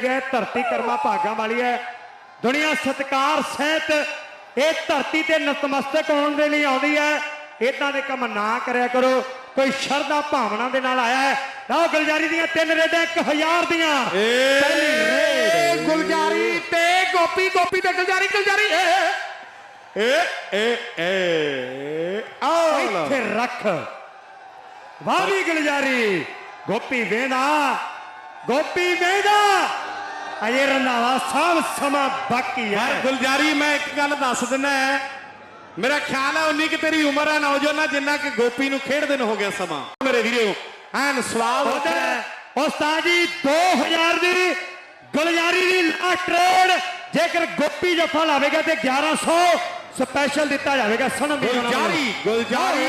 ਗਏ ਧਰਤੀ ਕਰਮਾ ਭਾਗਾਂ ਵਾਲੀ ਹੈ। ਦੁਨੀਆ ਸਤਕਾਰ ਸਹਿਤ ਇਹ ਧਰਤੀ ਤੇ ਨਤਮਸਤਕ ਹੋਣ ਦੇ ਲਈ ਆਉਂਦੀ ਹੈ। ਇਦਾਂ ਦੇ ਕੰਮ ਨਾ ਕਰਿਆ ਕਰੋ। ਕੋਈ ਸ਼ਰਧਾ ਭਾਵਨਾ ਦੇ ਨਾਲ ਆਇਆ ਹੈ। ਲਓ ਗੁਲਜਾਰੀ ਦੀਆਂ ਤਿੰਨ ਰੇਡਾਂ 1000 ਦੀਆਂ। ਪਹਿਲੀ ਏ ਰੇਡ ਗੁਲਜਾਰੀ ਤੇ ਗੋਪੀ ਗੋਪੀ ਤੇ ਗੁਲਜਾਰੀ ਗੁਲਜਾਰੀ। ਏ। ਏ ਏ ਏ। ਆਹ ਲਓ। ਇੱਥੇ ਰੱਖ। ਵਾਹ ਵੀ ਗੁਲਜਾਰੀ। ਗੋਪੀ ਵੇਂਦਾ। ਗੋਪੀ ਵੇਂਦਾ। ਅਜੇ ਰੰਧਾਵਾ ਸਾਹਿਬ ਸਮਾਂ ਬਾਕੀ ਹੈ ਗੁਲਜਾਰੀ ਮੈਂ ਇੱਕ ਗੱਲ ਦੱਸ ਦਿੰਦਾ ਹੈ। ਮੇਰਾ ਖਿਆਲ ਹੈ ਉਨੀ ਕਿ ਤੇਰੀ ਉਮਰ ਹੈ ਨੌਜਵਾਨਾ ਜਿੰਨਾ ਕਿ ਗੋਪੀ ਨੂੰ ਖੇਡਦੇ ਨੂੰ ਹੋ ਗਿਆ ਸਮਾਂ ਮੇਰੇ ਵੀਰੋ ਐਨ ਸਵਾਦ ਉਧਰ ਉਸਤਾਦ ਜੀ 2000 ਦੀ ਗੁਲਜਾਰੀ ਦੀ ਲਾਸਟ ਰੇਡ ਜੇਕਰ ਗੋਪੀ ਜੱਫਾ ਲਾਵੇਗਾ ਤੇ 1100 ਸਪੈਸ਼ਲ ਦਿੱਤਾ ਜਾਵੇਗਾ ਸੁਣਨ ਦੀ। ਗੁਲਜਾਰੀ ਗੁਲਜਾਰੀ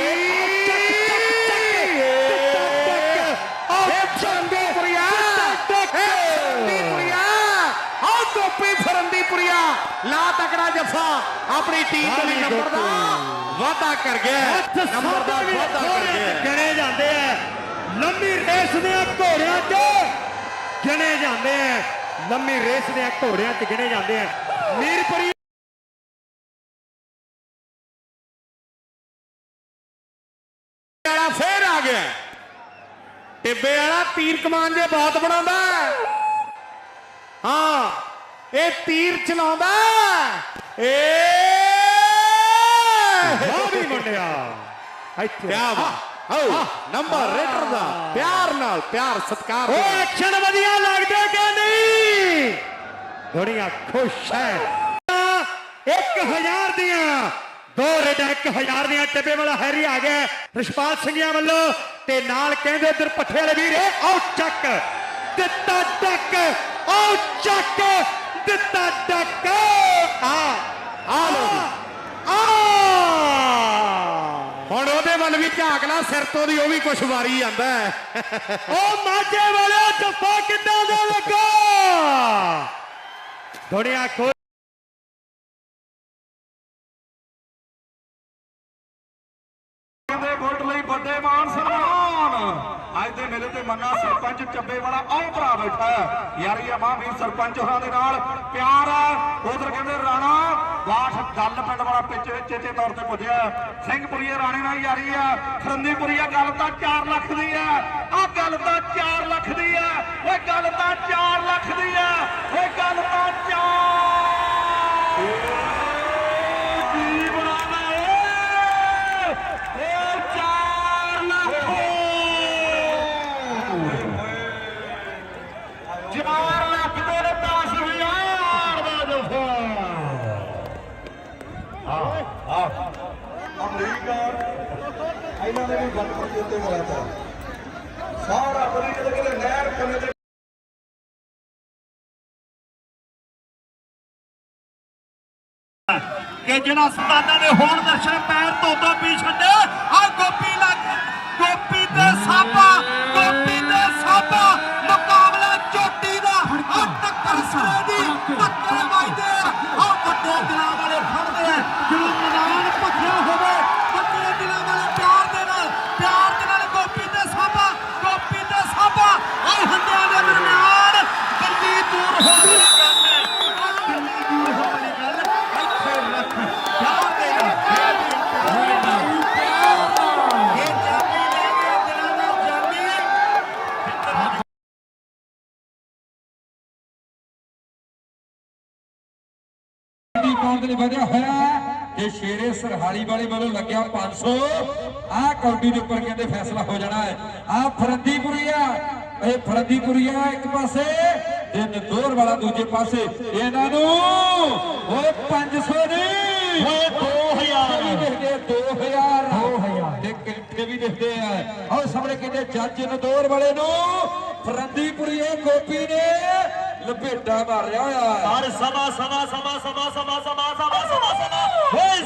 ਲਾ ਤਕੜਾ ਜੱਫਾ। ਆਪਣੀ ਟੀਮ ਦੇ ਲਈ ਨੰਬਰ ਦਾ ਵਾਅਦਾ ਕਰ ਗਿਆ ਨੰਬਰ ਦਾ ਵਾਅਦਾ ਕਰ ਗਿਆ ਗਿਣੇ ਜਾਂਦੇ ਆ। ਲੰਮੀ ਰੇਸ ਦੇ ਘੋੜਿਆਂ 'ਚ ਗਿਣੇ ਜਾਂਦੇ ਆ। ਲੰਮੀ ਰੇਸ ਦੇ ਘੋੜਿਆਂ 'ਚ ਗਿਣੇ ਜਾਂਦੇ ਆ। ਮੀਰਪੁਰੀ ਵਾਲਾ ਫੇਰ ਆ ਗਿਆ। ਟਿੱਬੇ ਵਾਲਾ ਤੀਰ ਕਮਾਨ ਜੇ ਬਹੁਤ ਬਣਾਉਂਦਾ ਹੈ। ਇਹ ਤੀਰ ਚਲਾਉਂਦਾ। ਏ। ਵੀ ਮੁੰਡਿਆ। ਇੱਥੇ। ਕਿਆ ਬਾਤ। ਆਓ ਨੰਬਰ ਰੇਡਰ ਦਾ। ਪਿਆਰ ਨਾਲ ਪਿਆਰ ਸਤਿਕਾਰ ਉਹ ਨਾਲ। ਐਕਸ਼ਨ ਵਧੀਆ ਲੱਗਦੇ ਕਿ ਨਹੀਂ? ਦੁਨੀਆ ਖੁਸ਼ ਹੈ 1000 ਦੀਆਂ ਦੋ ਰੇਡਾਂ 1000 ਦੀਆਂ ਟਿੱਬੇ ਵਾਲਾ ਹੈਰੀ ਆ ਗਿਆ। ਰਿਸ਼ਪਾਲ ਸਿੰਘਿਆ ਵੱਲੋਂ ਤੇ ਨਾਲ ਕਹਿੰਦੇ ਉਧਰ ਪੱਠੇ ਵਾਲੇ ਵੀਰ ਆਉ ਚੱਕ। ਦਿੱਤਾ ਡੱਕ ਆਉ ਚੱਕ। ਦਿੱਤਾ ਡੱਕ ਆ ਆ ਲੋ ਆ ਹੁਣ ਉਹਦੇ ਵੱਲ ਵੀ ਝਾਕ ਲਾ ਸਿਰ ਤੋਂ ਦੀ ਉਹ ਵੀ ਕੁਛ ਵਾਰੀ ਜਾਂਦਾ ਹੈ। ਉਹ ਮਾਝੇ ਵਾਲਿਆ ਜੱਫਾ ਕਿੱਦਾਂ ਦਾ ਲੱਗਾ? ਦੁਨੀਆ ਖੁਸ਼ ਦੇ ਬੁਲਟ ਲਈ ਵੱਡੇ ਮਾਨ ਸਨਮਾਨ ਅੱਜ ਦੇ ਮੇਲੇ ਤੇ ਮੰਨਾ ਸਰਪੰਚ ਚੱਬੇ ਵਾਲਾ ਆਹ ਭਰਾ ਬੈਠਾ ਹੈ। ਯਾਰੀ ਆ ਮਾਂ ਵੀਰ ਸਰਪੰਚ ਹੋਰਾਂ ਦੇ ਨਾਲ। ਪਿਆਰ ਹੈ। ਉਧਰ ਕਹਿੰਦੇ ਰਾਣਾ ਬਾਠ ਗੱਲ ਪਿੰਡ ਵਾਲਾ ਪਿੱਛੇ ਵਿੱਚ ਚੇਚੇ ਤੌਰ ਤੇ ਪੁੱਜਿਆ ਸਿੰਘਪੁਰੀਆ ਰਾਣੇ ਨਾਲ ਯਾਰੀ ਆ ਖਰੰਦੀਪੁਰੀਆ ਗੱਲ ਤਾਂ 4 ਲੱਖ ਦੀ ਹੈ। ਆਹ ਗੱਲ ਤਾਂ 4 ਲੱਖ ਦੀ ਹੈ। ਓਏ ਗੱਲ ਤਾਂ 4 ਲੱਖ ਦੀ ਹੈ। ਓਏ ਗੱਲ ਤਾਂ 4 ਕੀ ਬਣਾਣਾ ਏ ਇਹ ਚਾਰ ਲੱਖ ਚਾਰ ਲੱਖ ਦੇ 10000 ਦਾ ਜਫਾ ਅਮਰੀਕਾ ਇਹਨਾਂ ਨੇ ਵੀ ਬਲਪਤੀ ਉੱਤੇ ਮਿਲਿਆ ਸਾਰਾ ਅਮਰੀਕਾ ਦੇ ਕਿਤੇ ਨਹਿਰ ਕੰਨੇ ਤੇ ਕਿ ਜਿਹੜਾ ਸਤਾਨਾ ਦੇ ਹੋਰ ਦਰਸ਼ਨ ਪੈਰ ਧੋਤਾ ਪੀ ਛੱਡੇ ਦੀ ਪਾਉਣ ਦੇ ਲਈ ਵਧਿਆ ਹੋਇਆ ਹੈ। ਕਿ ਸ਼ੇਰੇ ਸਰਹਾਲੀ ਵਾਲੇ ਵੱਲੋਂ ਲੱਗਿਆ 500 ਆਹ ਕੌਡੀ ਦੇ ਉੱਪਰ ਕਹਿੰਦੇ ਫੈਸਲਾ ਹੋ ਜਾਣਾ ਹੈ। ਆਹ ਫਰੰਦੀਪੁਰੀਆ ਇਹ ਫਰੰਦੀਪੁਰੀਆ ਇੱਕ ਪਾਸੇ ਤੇ ਨਦੋਰ ਵਾਲਾ ਦੂਜੇ ਪਾਸੇ। ਇਹਨਾਂ ਨੂੰ ਓਏ 500 ਨਹੀਂ ਓਏ 2000 ਵੀ ਦਿਖਦੇ 2000 2000 ਤੇ ਕਿੰਨੇ ਵੀ ਦਿਖਦੇ ਆ। ਆਹ ਸਾਹਮਣੇ ਕਹਿੰਦੇ ਜੱਜ ਨਦੋਰ ਵਾਲੇ ਨੂੰ ਫਰੰਦੀਪੁਰੀਆ ਗੋਪੀ ਨੇ ਲਪੇਟਾ ਮਾਰਿਆ ਹੋਇਆ। ਹਰ ਸਵਾ ਸਵਾ ਸਵਾ ਸਵਾ ਸਵਾ ਸਵਾ ਸਵਾ ਸਵਾ ਸਵਾ ਹੋਏ